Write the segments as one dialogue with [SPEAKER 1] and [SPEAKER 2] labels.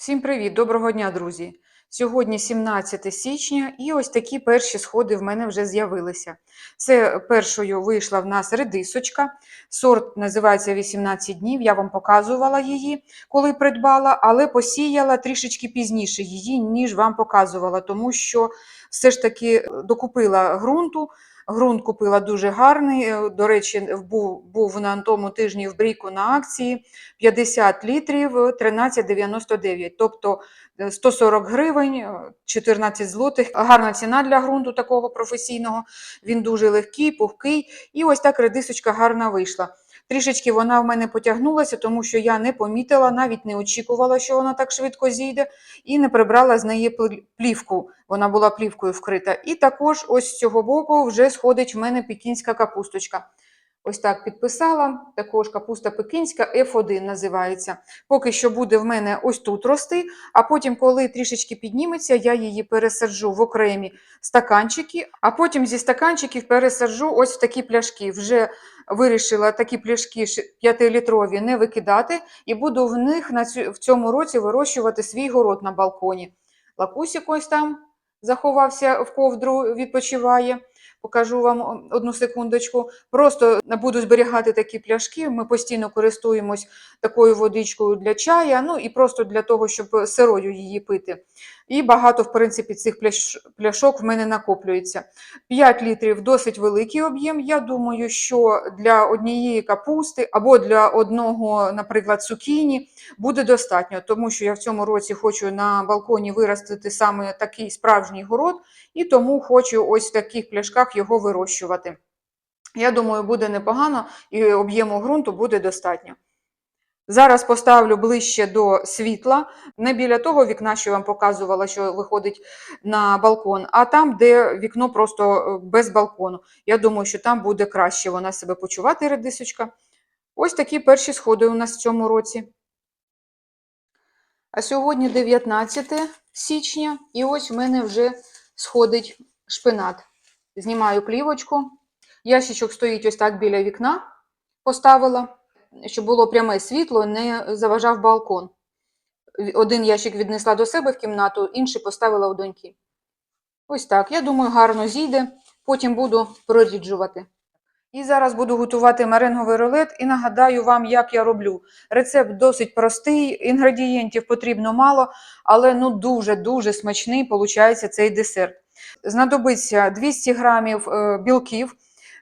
[SPEAKER 1] Всім привіт! Доброго дня, друзі! Сьогодні 17 січня, і ось такі перші сходи в мене вже з'явилися. Це першою вийшла в нас редисочка. Сорт називається 18 днів. Я вам показувала її, коли придбала, але посіяла трішечки пізніше її, ніж вам показувала, тому що все ж таки докупила ґрунту. Ґрунт купила дуже гарний. е, До речі, був, був на тому тижні в Бріку на акції 50 літрів е, 13,99. Тобто е, 140 гривень, е, 14 злотих. Гарна ціна для ґрунту такого професійного. Він дуже легкий, пухкий. І ось так редисочка гарна вийшла. Трішечки вона в мене потягнулася, тому що я не помітила, навіть не очікувала, що вона так швидко зійде, і не прибрала з неї плівку. Вона була плівкою вкрита. І також ось з цього боку вже сходить в мене пікінська капусточка. Ось так підписала. Також капуста пекінська F1 називається. Поки що буде в мене ось тут рости, а потім, коли трішечки підніметься, я її пересаджу в окремі стаканчики, а потім зі стаканчиків пересаджу ось в такі пляшки. Вже вирішила такі пляшки 5-літрові не викидати, і буду в них в цьому році вирощувати свій город на балконі. Лакусік ось там заховався в ковдру, відпочиває. Покажу вам одну секундочку. Просто буду зберігати такі пляшки. Ми постійно користуємось такою водичкою для чая, ну і просто для того, щоб сирою її пити. І багато, в принципі, цих пляшок в мене накоплюється. 5 літрів досить великий об'єм. Я думаю, що для однієї капусти або для одного, наприклад, цукіні буде достатньо, тому що я в цьому році хочу на балконі виростити саме такий справжній город, і тому хочу ось в таких пляшках його вирощувати. Я думаю, буде непогано і об'єму ґрунту буде достатньо. Зараз поставлю ближче до світла, не біля того вікна, що я вам показувала, що виходить на балкон, а там, де вікно просто е, без балкону. Я думаю, що там буде краще вона себе почувати, редисочка. Ось такі перші сходи у нас в цьому році. А сьогодні 19 січня, і ось в мене вже сходить шпинат. Знімаю плівочку. Ящичок стоїть ось так біля вікна, поставила, щоб було пряме світло, не заважав балкон. Один ящик віднесла до себе в кімнату, інший поставила у доньки. Ось так. Я думаю, гарно зійде. Потім буду проріджувати. І зараз буду готувати меренговий рулет і нагадаю вам, як я роблю. Рецепт досить простий, інгредієнтів потрібно мало, але ну дуже-дуже смачний виходить цей десерт. Знадобиться 200 грамів е, білків,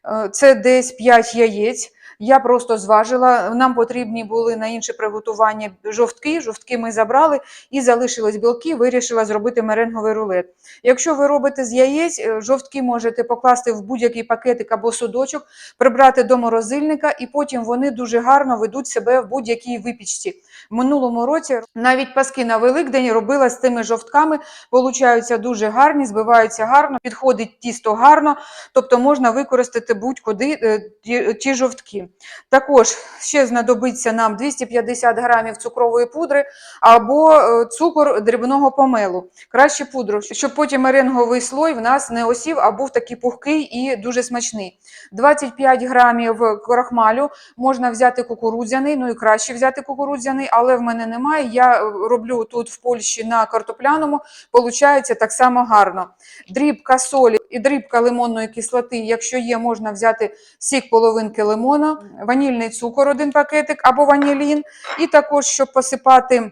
[SPEAKER 1] е, це десь 5 яєць. Я просто зважила. Нам потрібні були на інше приготування жовтки. Жовтки ми забрали і залишились білки. Вирішила зробити меренговий рулет. Якщо ви робите з яєць, е, жовтки можете покласти в будь-який пакетик або судочок, прибрати до морозильника, і потім вони дуже гарно ведуть себе в будь-якій випічці. В минулому році навіть паски на Великдень робила з тими жовтками, получаються дуже гарні, збиваються гарно, підходить тісто гарно, тобто можна використати будь-куди е, ті, ті жовтки. Також ще знадобиться нам 250 грамів цукрової пудри або е, цукор дрібного помелу. Краще пудру, щоб потім меренговий слой в нас не осів, а був такий пухкий і дуже смачний. 25 грамів крахмалю можна взяти кукурудзяний, ну і краще взяти кукурудзяний, але в мене немає. Я е, роблю тут в Польщі на картопляному, получається так само гарно. Дрібка солі і дрібка лимонної кислоти, якщо є, можна взяти сік половинки лимона, ванільний цукор, один пакетик або ванілін. І також, щоб посипати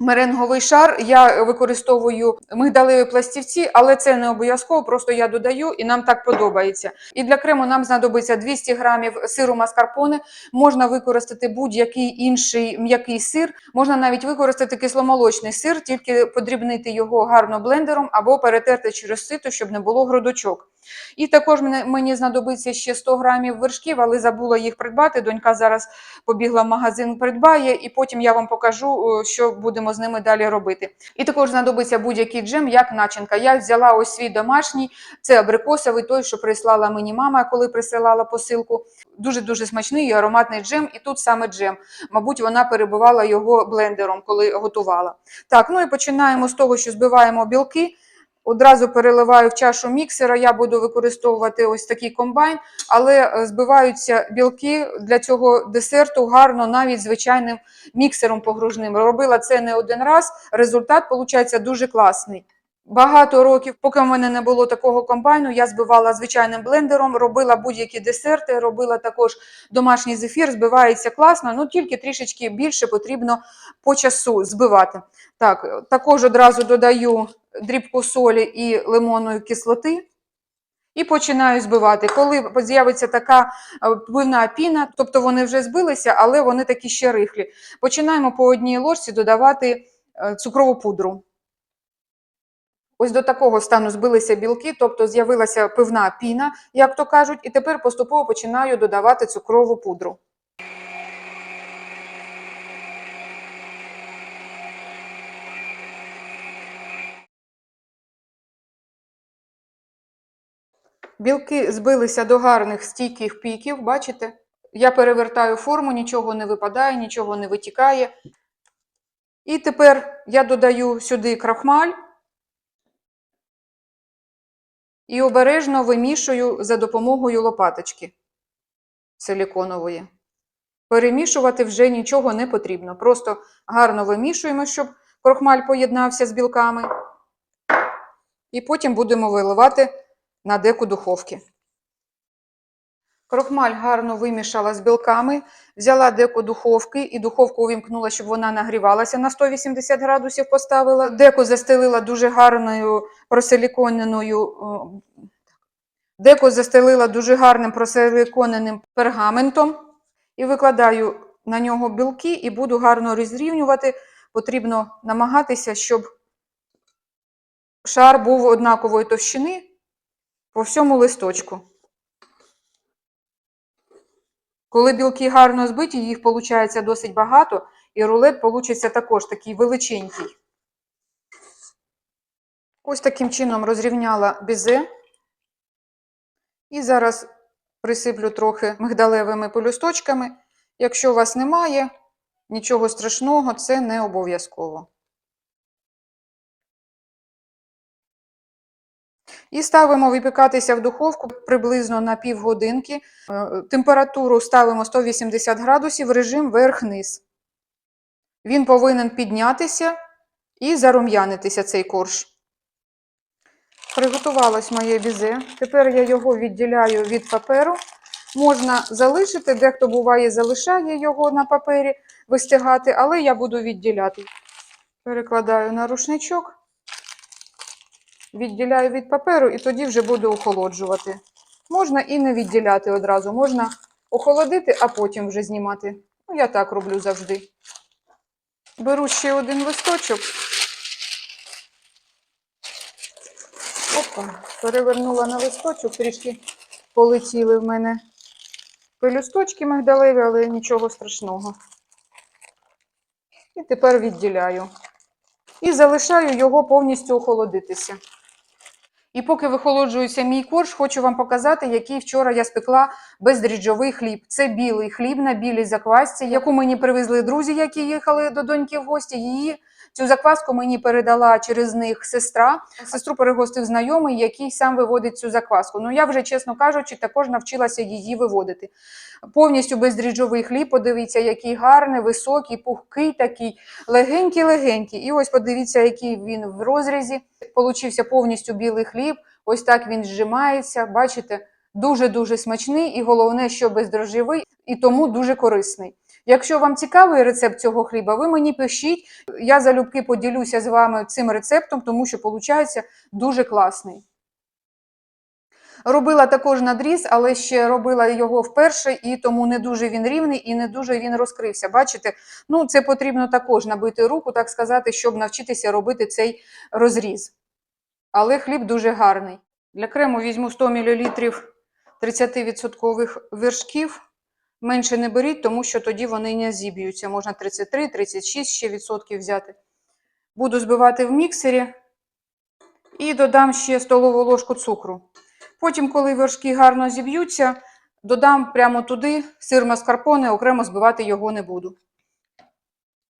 [SPEAKER 1] меренговий шар, я використовую мигдалеві пластівці, але це не обов'язково, просто я додаю і нам так подобається. І для крему нам знадобиться 200 грамів сиру маскарпоне, можна використати будь-який інший м'який сир, можна навіть використати кисломолочний сир, тільки подрібнити його гарно блендером або перетерти через сито, щоб не було грудочок. І також мені знадобиться ще 100 грамів вершків, але забула їх придбати. Донька зараз побігла в магазин, придбає, і потім я вам покажу, о, що будемо з ними далі робити. І також знадобиться будь-який джем, як начинка. Я взяла ось свій домашній, це абрикосовий, той, що прислала мені мама, коли присилала посилку. Дуже-дуже смачний і ароматний джем, і тут саме джем. Мабуть, вона перебувала його блендером, коли готувала. Так, ну і починаємо з того, що збиваємо білки. Одразу переливаю в чашу міксера. Я буду використовувати ось такий комбайн, але е, збиваються білки для цього десерту гарно навіть звичайним міксером погружним. Робила це не один раз. Результат виходить дуже класний. Багато років, поки в мене не було такого комбайну, я збивала звичайним блендером, робила будь-які десерти, робила також домашній зефір, збивається класно, ну тільки трішечки більше потрібно по часу збивати. Так, також одразу додаю дрібку солі і лимонної кислоти. І починаю збивати. Коли з'явиться така е, пивна піна, тобто вони вже збилися, але вони такі ще рихлі. Починаємо по одній ложці додавати е, цукрову пудру. Ось до такого стану збилися білки, тобто з'явилася пивна піна, як то кажуть, і тепер поступово починаю додавати цукрову пудру. Білки збилися до гарних стійких піків, бачите? Я перевертаю форму, нічого не випадає, нічого не витікає. І тепер я додаю сюди крахмаль і обережно вимішую за допомогою лопаточки силіконової. Перемішувати вже нічого не потрібно. Просто гарно вимішуємо, щоб крохмаль поєднався з білками. І потім будемо виливати на деку духовки. Крохмаль гарно вимішала з білками, взяла деку духовки і духовку увімкнула, щоб вона нагрівалася на 180 градусів поставила. Деку застелила дуже гарною просиліконеною. о, Деку застелила дуже гарним просиліконеним пергаментом і викладаю на нього білки і буду гарно розрівнювати. Потрібно намагатися, щоб шар був однакової товщини по всьому листочку. Коли білки гарно збиті, їх виходить досить багато, і рулет вийде також такий величенький. Ось таким чином розрівняла бізе. І зараз присиплю трохи мигдалевими пелюсточками. Якщо у вас немає, нічого страшного, це не обов'язково. І ставимо випікатися в духовку приблизно на півгодинки. Е, Температуру ставимо 180 градусів, режим верх-низ. Він повинен піднятися і зарум'янитися цей корж. Приготувалось моє бізе. Тепер я його відділяю від паперу. Можна залишити, дехто буває залишає його на папері вистигати, але я буду відділяти. Перекладаю на рушничок, відділяю від паперу і тоді вже буду охолоджувати. Можна і не відділяти одразу, можна охолодити, а потім вже знімати. Ну, я так роблю завжди. Беру ще один листочок. Опа, перевернула на листочок, трішки полетіли в мене пелюсточки мигдалеві, але нічого страшного. І тепер відділяю. І залишаю його повністю охолодитися. І поки вихолоджується мій корж, хочу вам показати, який вчора я спекла бездріжджовий хліб. Це білий хліб на білій заквасці, яку мені привезли друзі, які їхали до доньки в гості. Її цю закваску мені передала через них сестра. Сестру перегостив знайомий, який сам виводить цю закваску. Ну я вже, чесно кажучи, також навчилася її виводити. Повністю бездріжджовий хліб, подивіться, який гарний, високий, пухкий, такий легенький-легенький. І ось подивіться, який він в розрізі. Получився повністю білий хліб. Ось так він зжимається. Бачите, дуже-дуже смачний і головне, що бездрожжєвий, і тому дуже корисний. Якщо вам цікавий рецепт цього хліба, ви мені пишіть. Я залюбки поділюся з вами цим рецептом, тому що виходить дуже класний. Робила також надріз, але ще робила його вперше, і тому не дуже він рівний і не дуже він розкрився. Бачите, ну це потрібно також набити руку, так сказати, щоб навчитися робити цей розріз. Але хліб дуже гарний. Для крему візьму 100 мл 30% вершків. Менше не беріть, тому що тоді вони не зіб'ються. Можна 33-36 ще відсотків взяти. Буду збивати в міксері і додам ще столову ложку цукру. Потім, коли вершки гарно зіб'ються, додам прямо туди сир маскарпоне, окремо збивати його не буду.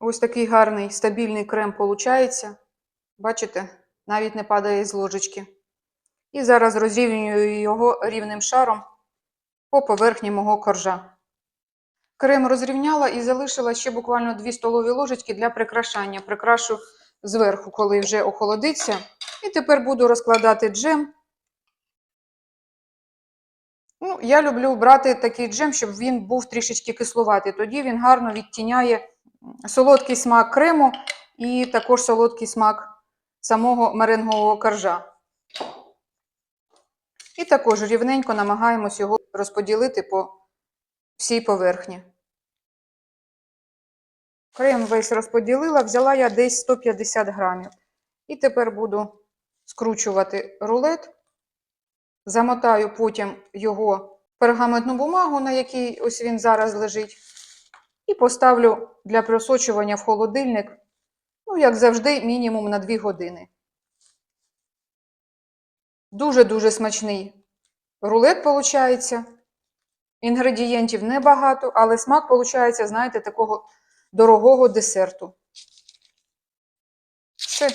[SPEAKER 1] Ось такий гарний стабільний крем виходить. Бачите, навіть не падає з ложечки. І зараз розрівнюю його рівним шаром по поверхні мого коржа. Крем розрівняла і залишила ще буквально 2 столові ложечки для прикрашання. Прикрашу зверху, коли вже охолодиться. І тепер буду розкладати джем. Ну, я люблю брати такий джем, щоб він був трішечки кислуватий. Тоді він гарно відтіняє солодкий смак крему і також солодкий смак самого меренгового коржа. І також рівненько намагаємось його розподілити по всій поверхні. Крем весь розподілила, взяла я десь 150 грамів. І тепер буду скручувати рулет, замотаю потім його пергаментну бумагу, на якій ось він зараз лежить, і поставлю для просочування в холодильник, ну, як завжди, мінімум на 2 години. Дуже-дуже смачний рулет виходить. Інгредієнтів небагато, але смак виходить, знаєте, такого дорогого десерту. Все.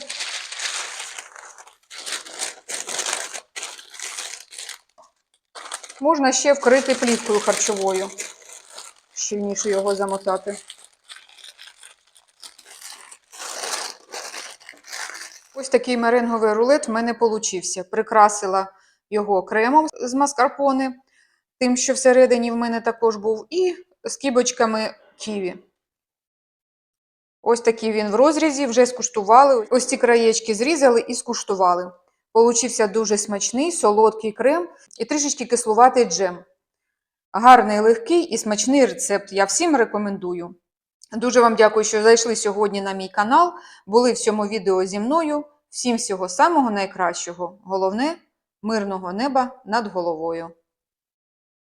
[SPEAKER 1] Можна ще вкрити плівкою харчовою, щільніше його замотати. Ось такий меренговий рулет в мене получився. Прикрасила його кремом з маскарпоне, тим, що всередині в мене також був, і скибочками ківі. Ось такий він в розрізі, вже скуштували. Ось ці краєчки зрізали і скуштували. Получився дуже смачний, солодкий крем і трішечки кислуватий джем. Гарний, легкий і смачний рецепт. Я всім рекомендую. Дуже вам дякую, що зайшли сьогодні на мій канал. Були в цьому відео зі мною. Всім всього самого найкращого. Головне мирного неба над головою.